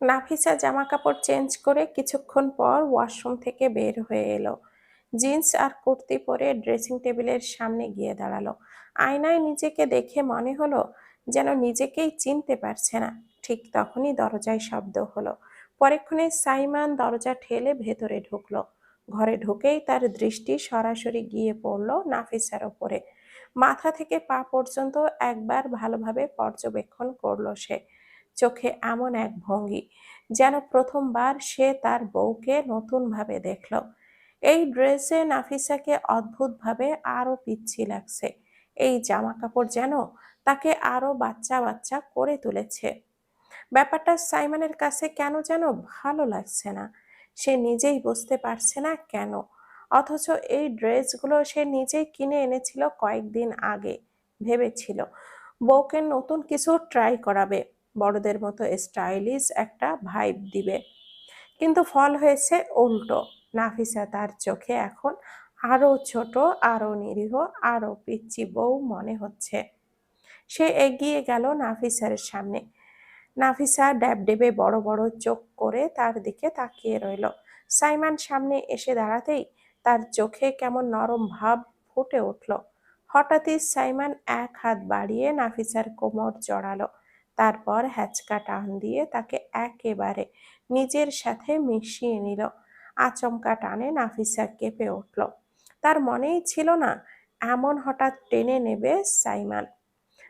নাফিসা জামা কাপড় চেঞ্জ করে কিছুক্ষণ পর ওয়াশরুম থেকে বের হয়ে এলো। জিন্স আর কুর্তি পরে ড্রেসিং টেবিলের সামনে গিয়ে দাঁড়াল। আয়নায় নিজেকে দেখে মনে হলো যেন নিজেকেই চিনতে পারছে না। ঠিক তখনই দরজায় শব্দ হলো। পরেক্ষণে সাইমান দরজা ঠেলে ভেতরে ঢুকলো। ঘরে ঢুকেই তার দৃষ্টি সরাসরি গিয়ে পড়ল নাফিসার ওপরে। মাথা থেকে পা পর্যন্ত একবার ভালোভাবে পর্যবেক্ষণ করল সে। চোখে এমন এক ভঙ্গি যেন প্রথমবার সে তার বউকে নতুনভাবে দেখল। এই ড্রেসে নাফিসাকে অদ্ভুতভাবে আরও পিচ্ছি লাগছে। এই জামা কাপড় যেন তাকে আরও বাচ্চা বাচ্চা করে তুলেছে। ব্যাপারটা সাইমনের কাছে কেন যেন ভালো লাগছে না। সে নিজেই বুঝতে পারছে না কেন। অথচ এই ড্রেসগুলো সে নিজেই কিনে এনেছিল কয়েকদিন আগে। ভেবেছিল বউকে নতুন কিছু ট্রাই করাবে। বড়দের মতো স্টাইলিশ একটা ভাইব দিবে। কিন্তু ফল হয়েছে উল্টো। নাফিসা তার চোখে এখন আরও ছোট, আরও নিরীহ, আরও পিচ্ছি বউ মনে হচ্ছে। সে এগিয়ে গেল নাফিসার সামনে। নাফিসা ড্যাবডেবে বড় বড় চোখ করে তার দিকে তাকিয়ে রইল। সাইমান সামনে এসে দাঁড়াতেই তার চোখে কেমন নরম ভাব ফুটে উঠল। হঠাৎই সাইমান এক হাত বাড়িয়ে নাফিসার কোমর জড়ালো। তারপর হ্যাচকা টান দিয়ে তাকে একেবারে নিজের সাথে মিশিয়ে নিল। আচমকা টানে নাফিসা কেঁপে উঠল। তার মনেই ছিল না, এমন হঠাৎ টেনে নেবে সাইমান।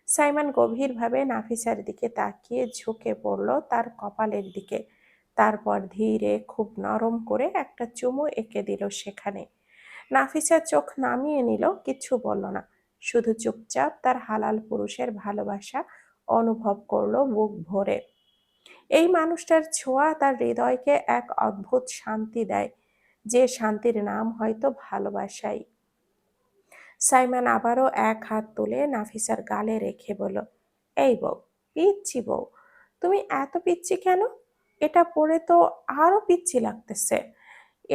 সাইমান গভীরভাবে নাফিসার দিকে তাকিয়ে ঝুঁকে পড়ল তার কপালের দিকে। তারপর ধীরে খুব নরম করে একটা চুমু এঁকে দিল সেখানে। নাফিসা চোখ নামিয়ে নিল কিচ্ছু বলল না। শুধু চুপচাপ তার হালাল পুরুষের ভালোবাসা অনুভব করল বুক ভরে। এই মানুষটার ছোঁয়া তার হৃদয়কে এক অদ্ভুত শান্তি দেয়, যে শান্তির নাম হয়তো ভালোবাসাই। সাইমান আবারও এক হাত তুলে নাফিসার গালে রেখে বলল, এই বউ পিচ্ছি বউ, তুমি এত পিচ্ছি কেন? এটা পরে তো আরও পিচ্ছি লাগতেছে।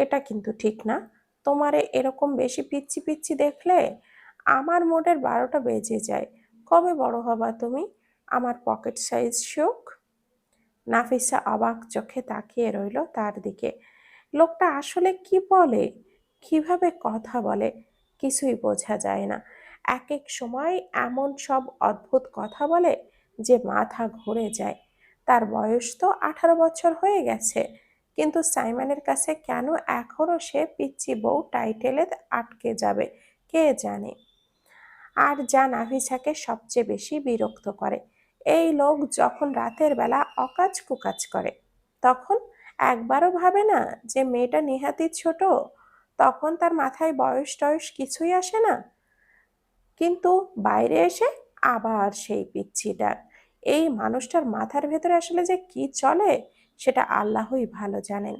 এটা কিন্তু ঠিক না। তোমারে এরকম বেশি পিচ্ছি পিচ্ছি দেখলে আমার মোটের বারোটা বেজে যায়। কবে বড় হবা তুমি? আমার পকেট সাইজ শোক। নাফিসা অবাক চোখে তাকিয়ে রইল তার দিকে। লোকটা আসলে কি বলে? কীভাবে কথা বলে? কিছুই বোঝা যায় না। এক এক সময় এমন সব অদ্ভুত কথা বলে যে মাথা ঘুরে যায়। তার বয়স তো আঠারো বছর হয়ে গেছে। কিন্তু সাইমানের কাছে কেন এখনও সে পিচ্ছি বউ টাইটেলে আটকে যাবে? কে জানে? আর যা নাভিসাকে সবচেয়ে বেশি বিরক্ত করে। এই লোক যখন রাতের বেলা অকাজ কুকাজ করে, তখন একবারও ভাবে না যে মেয়েটা নেহাতি ছোট, তখন তার মাথায় বয়স টয়স কিছুই আসে না। কিন্তু বাইরে এসে আবার সেই পিচ্ছি ডাক এই মানুষটার মাথার ভেতরে আসলে যে কি চলে, সেটা আল্লাহই ভালো জানেন।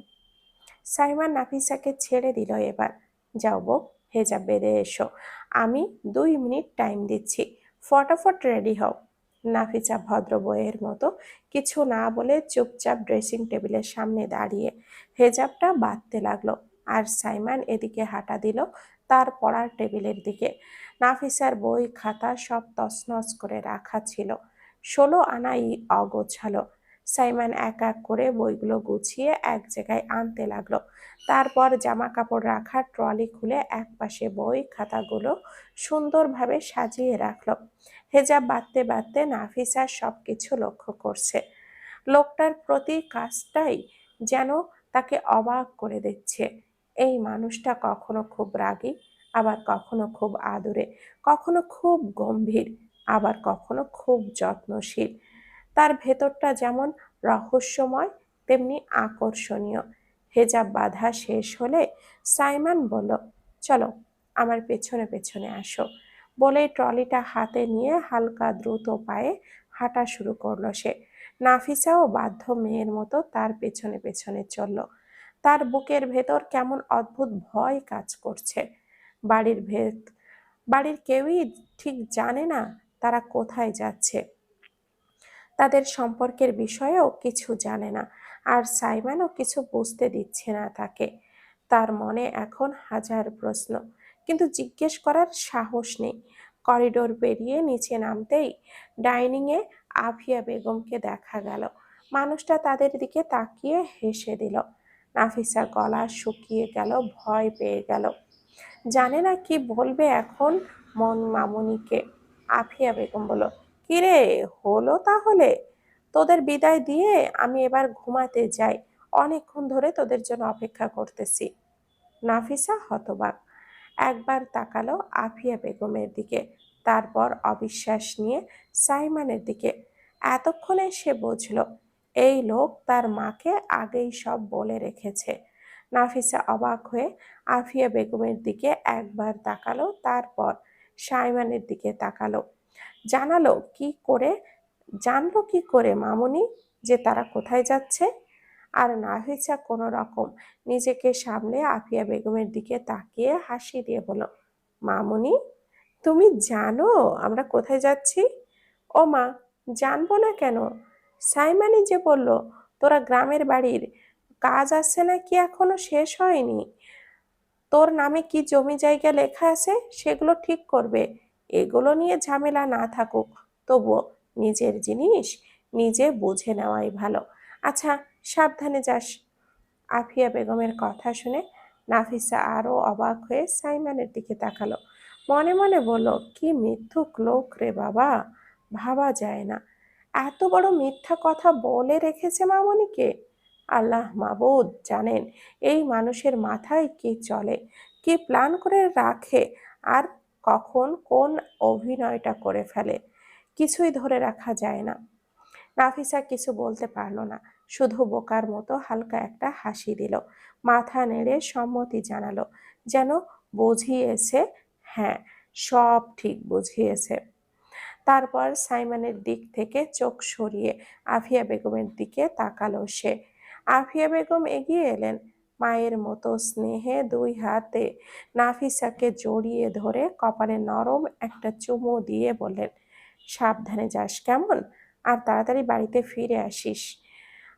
সাইমান নাফিসাকে ছেড়ে দিল এবার। যাও বউ, হেজাব বেঁধে এসো। আমি দুই মিনিট টাইম দিচ্ছি। ফটাফট রেডি হও। নাফিসা ভদ্র বইয়ের মতো কিছু না বলে চুপচাপ ড্রেসিং টেবিলের সামনে দাঁড়িয়ে হেজাবটা বাঁধতে লাগল আর সাইমান এদিকে হাঁটা দিল তার পড়ার টেবিলের দিকে। নাফিসার বই, খাতা সব তছনছ করে রাখা ছিল। ষোলো আনাই অগোছালো। সাইমান এক এক করে বইগুলো গুছিয়ে এক জায়গায় আনতে লাগল। তারপর জামা কাপড় রাখার ট্রলি খুলে এক পাশে বই, খাতাগুলো সুন্দরভাবে সাজিয়ে রাখল। হেজাব বাঁধতে বাঁধতে নাফিসা সব কিছু লক্ষ্য করছে। লোকটার প্রতি কাজটাই যেন তাকে অবাক করে দিচ্ছে। এই মানুষটা কখনো খুব রাগী, আবার কখনো খুব আদরে, কখনো খুব গম্ভীর, আবার কখনো খুব যত্নশীল। তার ভেতরটা যেমন রহস্যময়, তেমনি আকর্ষণীয়। হেজাব বাধা শেষ হলে সাইমান বলল, চলো, আমার পেছনে পেছনে আসো। বলে ট্রলিটা হাতে নিয়ে হালকা দ্রুত পায়ে হাঁটা শুরু করল সে। নাফিসাও বাধ্য মেয়ের মতো তার পেছনে পেছনে চলল। তার বুকের ভেতর কেমন অদ্ভুত ভয় কাজ করছে। বাড়ির ভেত, বাড়ির কেউই ঠিক জানে না তারা কোথায় যাচ্ছে। তাদের সম্পর্কের বিষয়েও কিছু জানে না আর সাইমানও কিছু বুঝতে দিচ্ছে না তাকে। তার মনে এখন হাজার প্রশ্ন। কিন্তু জিজ্ঞেস করার সাহস নেই। করিডোর পেরিয়ে নিচে নামতেই ডাইনিংয়ে আফিয়া বেগমকে দেখা গেল। মানুষটা তাদের দিকে তাকিয়ে হেসে দিল। নাফিসা গলা শুকিয়ে গেল, ভয় পেয়ে গেল। জানে না কি বলবে এখন মন মামুনিকে আফিয়া বেগম বলল, কিরে, হলো তাহলে? তোদের বিদায় দিয়ে আমি এবার ঘুমাতে যাই। অনেকক্ষণ ধরে তোদের জন্য অপেক্ষা করতেছি। নাফিসা হতবাক। একবার তাকালো আফিয়া বেগমের দিকে। তারপর অবিশ্বাস নিয়ে সাইমানের দিকে। এতক্ষণে সে বুঝল, এই লোক তার মাকে আগেই সব বলে রেখেছে। নাফিসা অবাক হয়ে আফিয়া বেগমের দিকে একবার তাকালো, তারপর সাইমানের দিকে তাকালো। জানালো কি করে, জানলো কি করে মামুনি, যে তারা কোথায় যাচ্ছে? আর নাফিসা কোনো রকম। নিজেকে সামলে আফিয়া বেগমের দিকে তাকিয়ে হাসি দিয়ে বলল, মামুনি, তুমি জানো আমরা কোথায় যাচ্ছি? ও মা, জানব না কেন? সাইমানি যে বলল, তোরা গ্রামের বাড়ির কাজ আসছে না কি এখনও শেষ হয়নি? তোর নামে কি জমি জায়গা লেখা আছে? সেগুলো ঠিক করবে। এগুলো নিয়ে ঝামেলা না থাকুক। তবুও নিজের জিনিস নিজে বুঝে নেওয়াই ভালো। আচ্ছা সাবধানে যাস। আফিয়া বেগমের কথা শুনে নাফিসা আরও অবাক হয়ে সাইমানের দিকে তাকালো। মনে মনে বলল, কি মিথ্যুক লোক রে বাবা, ভাবা যায় না। এত বড় মিথ্যা কথা বলে রেখেছে মামনিকে। আল্লাহ মাবুদ জানেন এই মানুষের মাথায় কি চলে, কি প্ল্যান করে রাখে, আর কখন কোন অভিনয়টা করে ফেলে। কিছুই ধরে রাখা যায় না। নাফিসা কিছু বলতে পারল না। শুধু বোকার মতো হালকা একটা হাসি দিল। মাথা নেড়ে সম্মতি জানালো, যেন বুঝিয়েছে হ্যাঁ সব ঠিক বুঝিয়েছে। তারপর সাইমানের দিক থেকে চোখ সরিয়ে আফিয়া বেগমের দিকে তাকালো সে। আফিয়া বেগম এগিয়ে এলেন, মায়ের মতো স্নেহে দুই হাতে নাফিসাকে জড়িয়ে ধরে কপালে নরম একটা চুমু দিয়ে বললেন, সাবধানে যাস কেমন? আর তাড়াতাড়ি বাড়িতে ফিরে আসিস।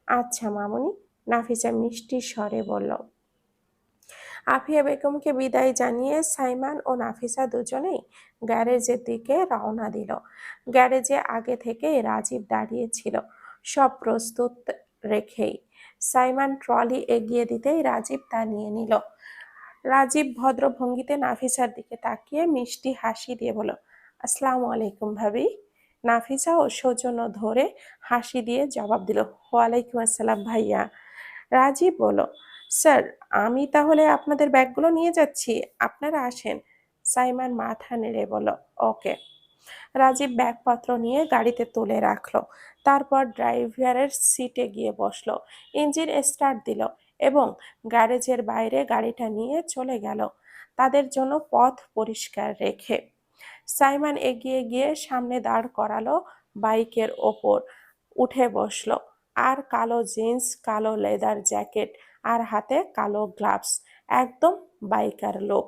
আচ্ছা মামুনি, নাফিসা মিষ্টি স্বরে বলল। আফিয়া বেগমকে বিদায় জানিয়ে সাইমান ও নাফিসা দুজনেই গ্যারেজের দিকে রওনা দিল। গ্যারেজে আগে থেকে রাজীব দাঁড়িয়েছিল সব প্রস্তুত রেখেই। সাইমান ট্রলি এগিয়ে দিতেই রাজীব তা নিয়ে নিল। রাজীব ভদ্র ভঙ্গিতে নাফিসার দিকে তাকিয়ে মিষ্টি হাসি দিয়ে বলল, আসসালামু আলাইকুম ভাবি। নাফিসা ও সৌজন্য ধরে হাসি দিয়ে জবাব দিল, ওয়ালাইকুম আসসালাম ভাইয়া। রাজীব বলো স্যার, আমি তাহলে আপনাদের ব্যাগগুলো নিয়ে যাচ্ছি, আপনারা আসেন। সাইমান মাথা নেড়ে বলো ওকে। রাজীব ব্যাগপত্র নিয়ে গাড়িতে তুলে রাখল, তারপর ড্রাইভারের সিটে গিয়ে বসল, ইঞ্জিন স্টার্ট দিল এবং গ্যারেজের বাইরে গাড়িটা নিয়ে চলে গেল, তাদের জন্য পথ পরিষ্কার রেখে। সাইমান এগিয়ে গিয়ে সামনে দাঁড় করালো বাইকের ওপর, উঠে বসল। আর কালো জিন্স, কালো লেদার জ্যাকেট আর হাতে কালো গ্লাভস, একদম বাইকার লোক।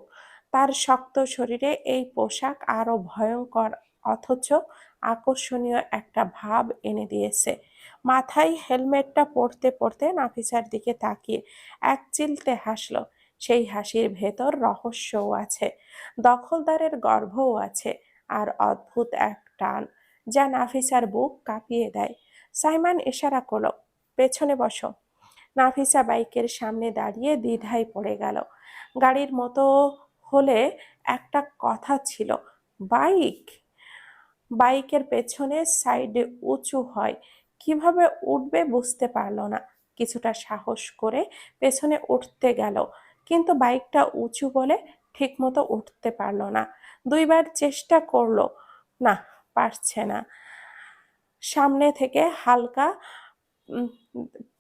তার শক্ত শরীরে এই পোশাক আরও ভয়ঙ্কর, অথচ আকর্ষণীয় একটা ভাব এনে দিয়েছে। মাথায় হেলমেটটা পড়তে পড়তে নাফিসার দিকে তাকিয়ে এক চিলতে হাসলো। সেই হাসির ভেতর রহস্যও আছে, দখলদারের গর্ভও আছে, আর অদ্ভুত এক টান যা নাফিসার বুক কাঁপিয়ে দেয়। সাইমান ইশারা করল, পেছনে বসো। নাফিসা বাইকের সামনে দাঁড়িয়ে দ্বিধায় পড়ে গেল। গাড়ির মতো হলে একটা কথা ছিল, বাইক? বাইকের পেছনে সাইডে উঁচু হয়, কীভাবে উঠবে বুঝতে পারল না। কিছুটা সাহস করে পেছনে উঠতে গেল। কিন্তু বাইকটা উঁচু বলে ঠিকমতো উঠতে পারল না। দুইবার চেষ্টা করল, না, পারছে না। সামনে থেকে হালকা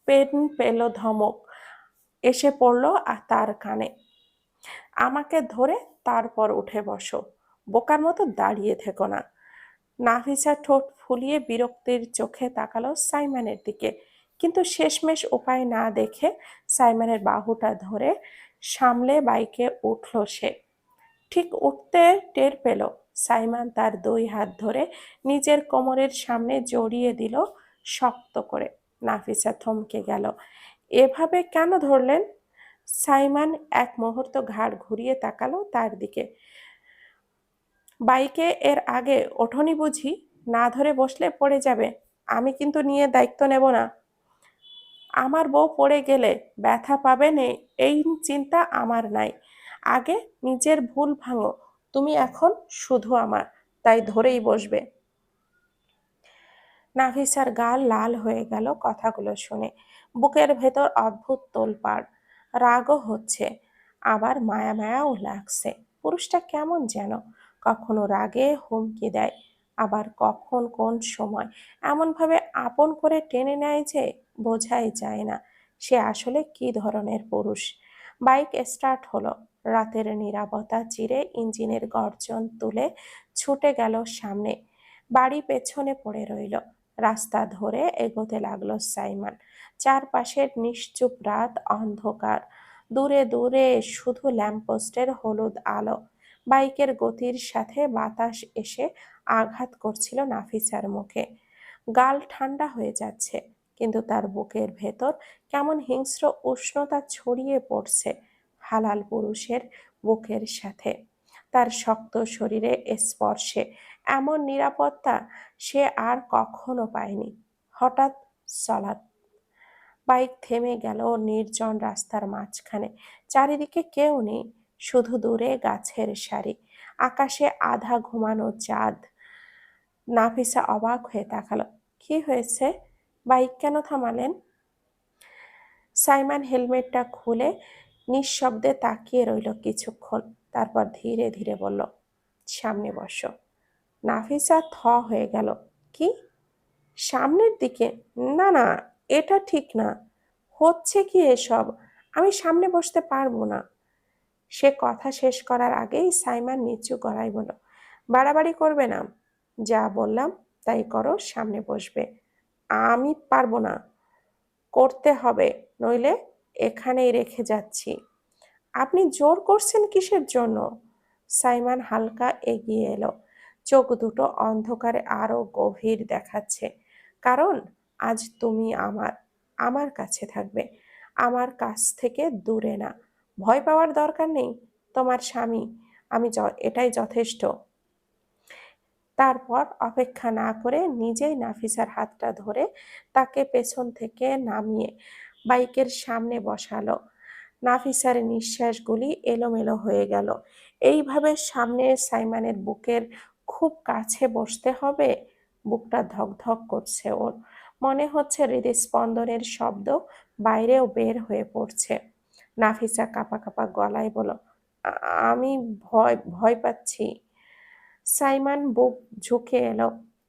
পেন পেল ধমক। এসে পড়ল আর তার কানে, আমাকে ধরে তারপর উঠে বসো, বোকার মতো দাঁড়িয়ে থেকো না। নাফিসা ঠোঁট ফুলিয়ে বিরক্তির চোখে তাকালো সাইমানের দিকে। কিন্তু শেষমেশ উপায় না দেখে সাইমানের বাহুটা ধরে সামলে বাইকে উঠল সে। ঠিক উঠতে টের পেল, সাইমান তার দুই হাত ধরে নিজের কোমরের সামনে জড়িয়ে দিল শক্ত করে। নাফিসা থমকে গেল। এভাবে কেন ধরলেন? সাইমান এক মুহূর্ত ঘাড় ঘুরিয়ে তাকালো তার দিকে। বাইকে এর আগে ওঠনি বুঝি? না ধরে বসলে পড়ে যাবে। আমি কিন্তু নিয়ে দায়িত্ব নেব না। আমার বউ পড়ে গেলে ব্যথা পাবে নে, এই চিন্তা আমার নাই। আগে নিজের ভুল ভাঙো, তুমি এখন শুধু আমার, তাই ধরেই বসবে। নাফিসার গাল লাল হয়ে গেল কথাগুলো শুনে। বুকের ভেতর অদ্ভুত তোলপাড়। রাগও হচ্ছে, আবার মায়া মায়াও লাগছে। পুরুষটা কেমন যেন, কখনো রাগে হুমকি দেয়। আবার কখন কোন সময়? এমনভাবে আপন করে টেনে নেয় যে বোঝাই যায় না। সে আসলে কি ধরনের পুরুষ? বাইক স্টার্ট হলো। রাতের নীরবতা চিরে ইঞ্জিনের গর্জন তুলে ছুটে গেল সামনে। বাড়ি পেছনে পড়ে রইল। রাস্তা ধরে এগোতে লাগল সাইমান। চারপাশের নিশ্চুপ রাত অন্ধকার। দূরে দূরে শুধু ল্যাম্পপোস্টের হলুদ আলো। বাইকের গতির সাথে বাতাস এসে আঘাত করছিল নাফিসার মুখে। গাল ঠান্ডা হয়ে যাচ্ছে, কিন্তু তার বুকের ভেতর কেমন হিংস্র উষ্ণতা ছড়িয়ে পড়ছে হালাল পুরুষের বুকের সাথে। তার শক্ত শরীরে স্পর্শে এমন নিরাপত্তা সে আর কখনো পায়নি। হঠাৎ সলাৎ বাইক থেমে গেল নির্জন রাস্তার মাঝখানে। চারিদিকে কেউ নেই, শুধু দূরে গাছের সারি। আকাশে আধা ঘুমানো চাঁদ। নাফিসা অবাক হয়ে তাকালো। কি হয়েছে? বাইক কেন থামালেন? সাইমান হেলমেটটা খুলে নিঃশব্দে তাকিয়ে রইল কিছুক্ষণ, তারপর ধীরে ধীরে বলল, সামনে বসো। নাফিসা থ হয়ে গেল, কি? সামনের দিকে? না না, এটা ঠিক না। হচ্ছে কি এসব? আমি সামনে বসতে পারব না। সে কথা শেষ করার আগেই সাইমান নিচু গলায় বলল, বাড়াবাড়ি করবে না। যা বললাম তাই করো, সামনে বসবে। আমি পারব না। করতে হবে, নইলে এখানেই রেখে যাচ্ছি। আপনি জোর করছেন কিসের জন্য? সাইমান হালকা এগিয়ে এলো। চোখ দুটো অন্ধকারে আরও গভীর দেখাচ্ছে। কারণ আজ তুমি আমার আমার কাছে থাকবে। আমার কাছ থেকে দূরে না। ভয় পাওয়ার দরকার নেই। তোমার স্বামী, আমি এটাই যথেষ্ট। তারপর অপেক্ষা না করে নিজেই নাফিসার হাতটা ধরে তাকে পেছন থেকে নামিয়ে বাইকের সামনে বসালো। নাফিসার নিঃশ্বাসগুলি এলোমেলো হয়ে গেল। এইভাবে সামনে সাইমানের বুকের খুব কাছে বসতে হবে? বুকটা ধকধক করছে ওর। মনে হচ্ছে হৃদস্পন্দনের শব্দ বাইরেও বের হয়ে পড়ছে। নাফিসা কাপা কাপা গলায় বলো আমি ভয় ভয় পাচ্ছি। সাইমান বুক ঝুঁকে এলো।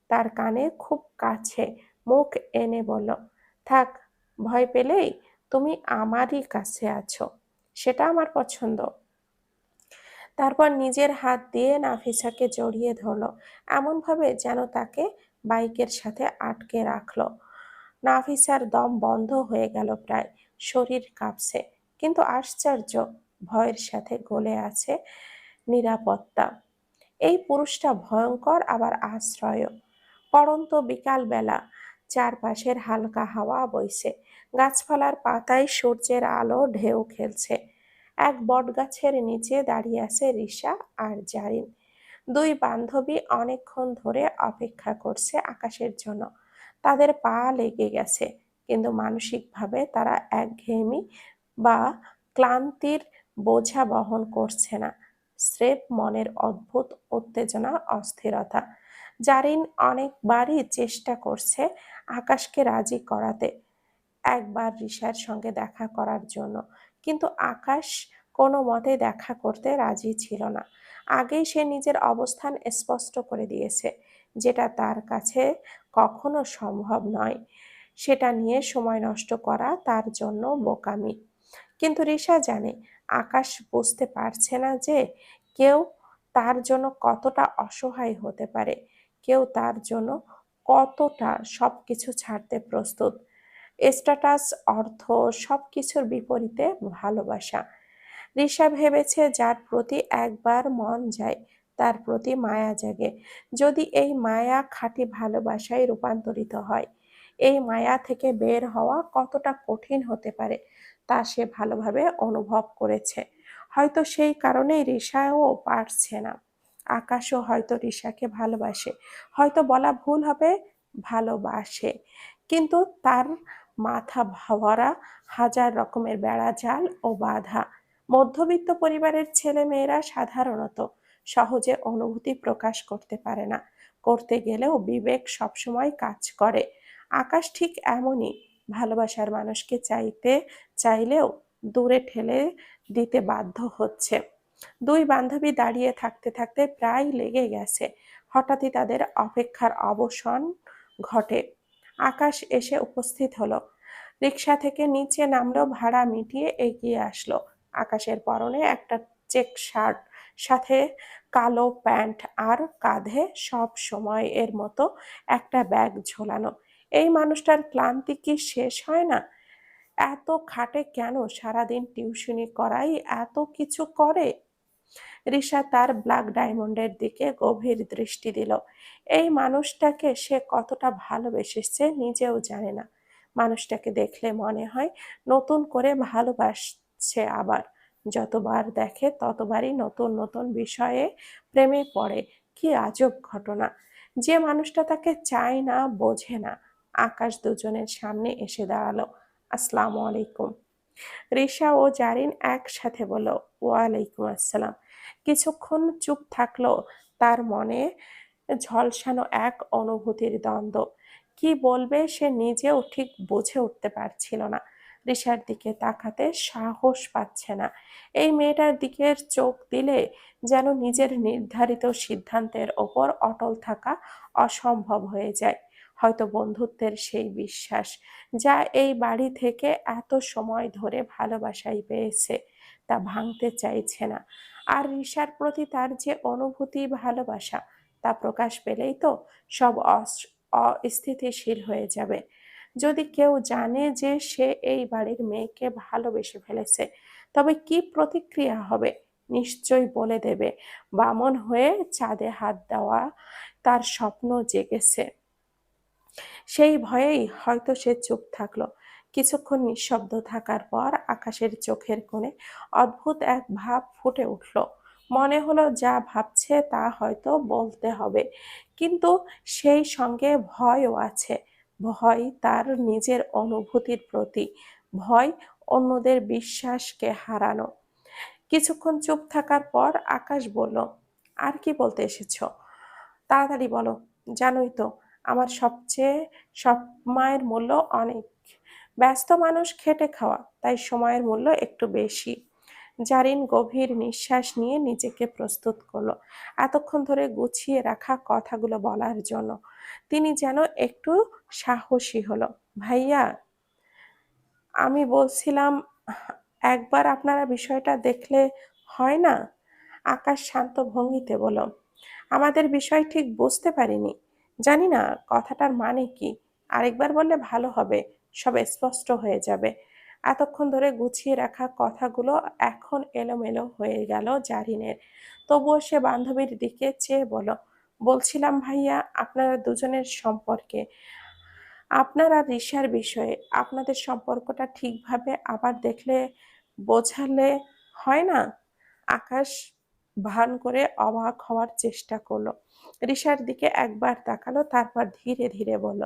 তার কানে খুব কাছে মুখ এনে বলল, থাক, ভয় পেলেই তুমি আমারই কাছে আছো, সেটা আমার পছন্দ। তারপর নিজের হাত দিয়ে নাফিসাকে জড়িয়ে ধরলো, এমনভাবে যেন তাকে বাইকের সাথে আটকে রাখল। নাফিসার দম বন্ধ হয়ে গেল প্রায়, শরীর কাঁপছে, কিন্তু আশ্চর্য, ভয়ের সাথে গলে আছে নিরাপত্তা। এই পুরুষটা ভয়ঙ্কর, আবার আশ্রয় পরন্ত বিকালবেলা চারপাশের হালকা হাওয়া বইছে। গাছপালার পাতায় সূর্যের আলো ঢেউ খেলছে। এক বটগাছের নিচে দাঁড়িয়ে আছে রিসা আর জারিন। দুই বান্ধবী অনেকক্ষণ ধরে অপেক্ষা করছে আকাশের জন্য। তাদের পা লেগে গেছে, কিন্তু মানসিকভাবে তারা একঘেয়েমি বা ক্লান্তির বোঝা বহন করছে না। স্রেফ মনের অদ্ভুত উত্তেজনা, অস্থিরতা। জারিন অনেকবারই চেষ্টা করছে আকাশকে রাজি করাতে, একবার রিসার সঙ্গে দেখা করার জন্য। কিন্তু আকাশ কোনো মতে দেখা করতে রাজি ছিল না। আগেই সে নিজের অবস্থান স্পষ্ট করে দিয়েছে, যেটা তার কাছে কখনো সম্ভব নয়। সেটা নিয়ে সময় নষ্ট করা তার জন্য বোকামি। কিন্তু রিসা জানে আকাশ বুঝতে পারছে না যে কেউ তার জন্য কতটা অসহায় হতে পারে, কেউ তার জন্য কতটা সব কিছু ছাড়তে প্রস্তুত। স্ট্যাটাস, অর্থ সব কিছুর বিপরীতে ভালোবাসা। ঋষা ভেবেছে যার প্রতি একবার মন যায় তার প্রতি মায়া জাগে। যদি এই মায়া খাঁটি ভালোবাসায় রূপান্তরিত হয়, এই মায়া থেকে বের হওয়া কতটা কঠিন হতে পারে তা সে ভালোভাবে অনুভব করেছে। হয়তো সেই কারণেই রিসাও পারছে না। আকাশও হয়তো রিসাকে ভালোবাসে। হয়তো বলা ভুল হবে, ভালোবাসে। কিন্তু তার মাথা ভরা হাজার রকমের বেড়া জাল ও বাধা। মধ্যবিত্ত পরিবারের ছেলে মেয়েরা সাধারণত সহজে অনুভূতি প্রকাশ করতে পারে না। করতে গেলেও বিবেক সবসময় কাজ করে। আকাশ ঠিক এমনই ভালোবাসার মানুষকে চাইতে, চাইলেও দূরে ঠেলে দিতে বাধ্য হচ্ছে। দুই বান্ধবী দাঁড়িয়ে থাকতে থাকতে প্রায় লেগে গেছে। হঠাৎই তাদের অপেক্ষার অবসান ঘটে। আকাশ এসে উপস্থিত হলো। রিক্সা থেকে নিচে নামলো, ভাড়া মিটিয়ে এগিয়ে আসলো। আকাশের পরনে একটা চেক শার্ট, সাথে কালো প্যান্ট আর কাঁধে সব সময় এর মতো একটা ব্যাগ ঝোলানো। এই মানুষটার ক্লান্তি কি শেষ হয় না? এত খাটে কেন সারাদিন টিউশনি করাই? এত কিছু করে? রিসা তার ব্ল্যাক ডায়মন্ডের দিকে গভীর দৃষ্টি দিল। এই মানুষটাকে সে কতটা ভালোবেসেছে নিজেও জানে না। মানুষটাকে দেখলে মনে হয় নতুন করে ভালোবাসছে আবার। যতবার দেখে ততবারই নতুন নতুন বিষয়ে প্রেমে পড়ে। কি আজব ঘটনা। যে মানুষটা তাকে চায় না, বোঝে না। আকাশ দুজনের সামনে এসে দাঁড়াল। আসসালামু আলাইকুম। রিসা ও জারিন একসাথে বলল, ওয়ালাইকুম আসসালাম। কিছুক্ষণ চুপ থাকল, তার মনে ঝলসানো এক অনুভূতির দ্বন্দ্ব। কি বলবে সে নিজেও ঠিক বুঝে উঠতে পারছিল না। রিসার দিকে তাকাতে সাহস পাচ্ছে না। এই মেয়েটার দিকের চোখ দিলে যেন নিজের নির্ধারিত সিদ্ধান্তের ওপর অটল থাকা অসম্ভব হয়ে যায়। হয়তো বন্ধুত্বের সেই বিশ্বাস যা এই বাড়ি থেকে এত সময় ধরে ভালোবাসাই পেয়েছে তা ভাঙতে চাইছে না। আর ঋষার প্রতি তার যে অনুভূতি, ভালোবাসা, তা প্রকাশ পেলেই তো সব অস্থিতিশীল হয়ে যাবে। যদি কেউ জানে যে সে এই বাড়ির মেয়েকে ভালোবেসে ফেলেছে, তবে কি প্রতিক্রিয়া হবে নিশ্চয়ই বলে দেবে। বামন হয়ে চাঁদে হাত দেওয়া তার স্বপ্ন জেগেছে। সেই ভয়েই হয়তো সে চুপ থাকল। কিছুক্ষণ নিঃশব্দ থাকার পর আকাশের চোখের কোণে অদ্ভুত এক ভাব ফুটে উঠল। মনে হলো যা ভাবছে তা হয়তো বলতে হবে, কিন্তু সেই সঙ্গে ভয়ও আছে। ভয় তার নিজের অনুভূতির প্রতি, ভয় অন্যদের বিশ্বাসকে হারানো। কিছুক্ষণ চুপ থাকার পর আকাশ বলল, আর কি বলতে এসেছ? তাড়াতাড়ি বলো, জানোই তো আমার সবচেয়ে সময়ের মূল্য অনেক। ব্যস্ত মানুষ খেটে খাওয়া, তাই সময়ের মূল্য একটু বেশি। জারিন গভীর নিঃশ্বাস নিয়ে নিজেকে প্রস্তুত করল, এতক্ষণ ধরে গুছিয়ে রাখা কথাগুলো বলার জন্য। তিনি যেন একটু সাহসী হলো। ভাইয়া, আমি বলছিলাম, একবার আপনারা বিষয়টা দেখলে হয় না? আকাশ শান্ত ভঙ্গিতে বলল, আমাদের বিষয় ঠিক বুঝতে পারিনি। জানি না কথাটার মানে কি। আরেকবার বললে ভালো হবে, সব স্পষ্ট হয়ে যাবে। এতক্ষণ ধরে গুছিয়ে রাখা কথাগুলো এখন এলোমেলো হয়ে গেল জারিনের। তবুও সে বান্ধবীর দিকে চেয়ে বলো বলছিলাম ভাইয়া আপনারা দুজনের সম্পর্কে। আপনার আর রিসার বিষয়ে আপনাদের সম্পর্কটা ঠিকভাবে আবার দেখলে বোঝালে হয় না? আকাশ ভান করে অবাক হওয়ার চেষ্টা করল। রিসার দিকে একবার তাকালো, তারপর ধীরে ধীরে বলল,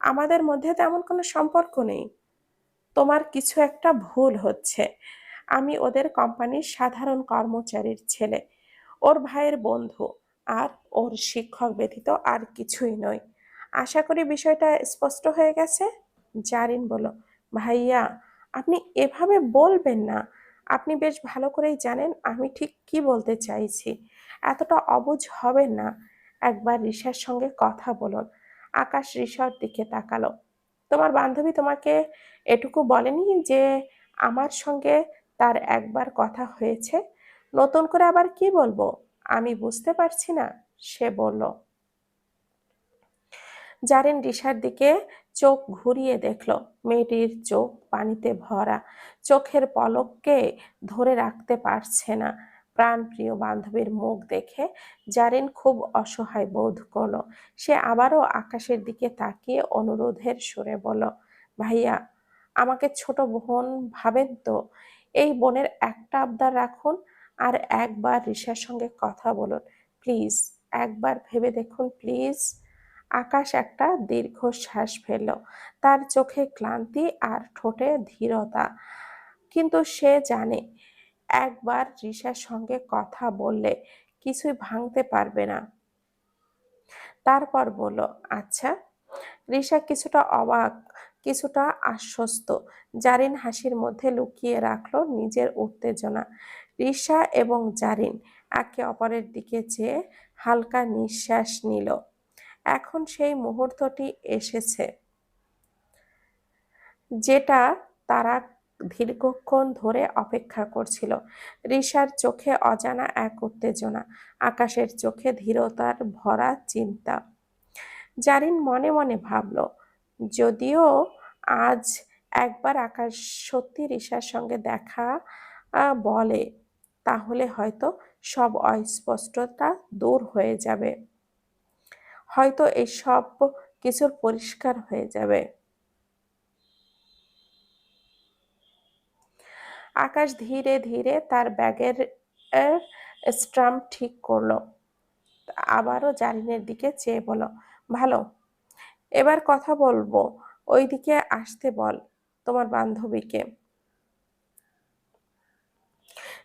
আমাদের মধ্যে তেমন কোনো সম্পর্ক নেই। তোমার কিছু একটা ভুল হচ্ছে। আমি ওদের কোম্পানির সাধারণ কর্মচারীর ছেলে। ওর ভাইয়ের বন্ধু আর ওর শিক্ষক ব্যতীত আর কিছুই নয়। আশা করি বিষয়টা স্পষ্ট হয়ে গেছে? জারিন বলল, ভাইয়া, আপনি এভাবে বলবেন না। আপনি বেশ ভালো করেই জানেন আমি ঠিক কি বলতে চাইছি। এতটা অবুঝ হবেন না। একবার রিসার সঙ্গে কথা বলুন। আকাশ রিসার দিকে তাকালো। তোমার বান্ধবী তোমাকে এটুকু বলেনি যে আমার সঙ্গে তার একবার কথা হয়েছে? নতুন করে আবার কি বলব? আমি বুঝতে পারছি না, সে বলল। জারেন রিসার দিকে চোখ ঘুরিয়ে দেখল। মেয়েটির চোখ পানিতে ভরা। চোখের পলককে ধরে রাখতে পারছে না। প্রাণপ্রিয় বান্ধবীর মুখ দেখে জারিন খুব অসহায় বোধ করল। সে আবারও আকাশের দিকে তাকিয়ে অনুরোধের সুরে বলল, ভাইয়া, আমাকে ছোট বোন ভাবেন তো? এই বোনের একটা আবদার রাখুন আর একবার ঋষার সঙ্গে কথা বলুন, প্লিজ। একবার ভেবে দেখুন, প্লিজ। আকাশ একটা দীর্ঘশ্বাস ফেলল। তার চোখে ক্লান্তি আর ঠোঁটে ধীরতা। কিন্তু সে জানে একবার রিসার সঙ্গে কথা বললে কিছুই ভাঙতে পারবে না। তারপর বলল আচ্ছা। রিসা কিছুটা অবাক, কিছুটা আশ্বস্ত। জারিন হাসির মধ্যে লুকিয়ে রাখল নিজের উত্তেজনা। রিসা এবং জারিন একে অপরের দিকে চেয়ে হালকা নিঃশ্বাস নিল। এখন সেই মুহূর্তটি এসেছে, যেটা তারা দীর্ঘক্ষণ ধরে অপেক্ষা করছিল। রিসার চোখে অজানা এক উত্তেজনা, আকাশের চোখে ধীরতার ভরা চিন্তা। জারিন মনে মনে ভাবল, যদিও আজ একবার আকাশ সত্যি রিসার সঙ্গে দেখা বলে, তাহলে হয়তো সব অস্পষ্টতা দূর হয়ে যাবে। হয়তো এই সব কিছুর পরিষ্কার হয়ে যাবে। আকাশ ধীরে ধীরে তার ব্যাগের স্ট্রাম্প ঠিক করল। আবারও জারিনের দিকে চেয়ে বলল, ভালো, এবার কথা বলব। ওইদিকে আসতে বল তোমার বান্ধবীকে।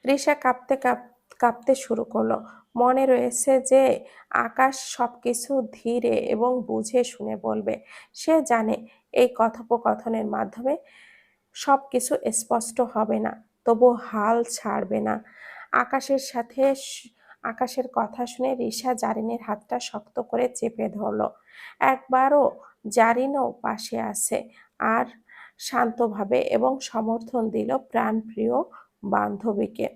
রিসা কাঁপতে কাঁপ, কাঁপতে শুরু করল। মনে রয়েছে যে আকাশ সবকিছু ধীরে এবং বুঝে শুনে বলবে, সে জানে এই কথোপকথনের মাধ্যমে সবকিছু স্পষ্ট হবে না, তবু হাল ছাড়বে না। আকাশের সাথে আকাশের কথা শুনে রিসা জারিনের হাতটা শক্ত করে চেপে ধরল। একবারও জারিনও পাশে আছে আর শান্তভাবে এবং সমর্থন দিল প্রাণপ্রিয় বান্ধবীকে।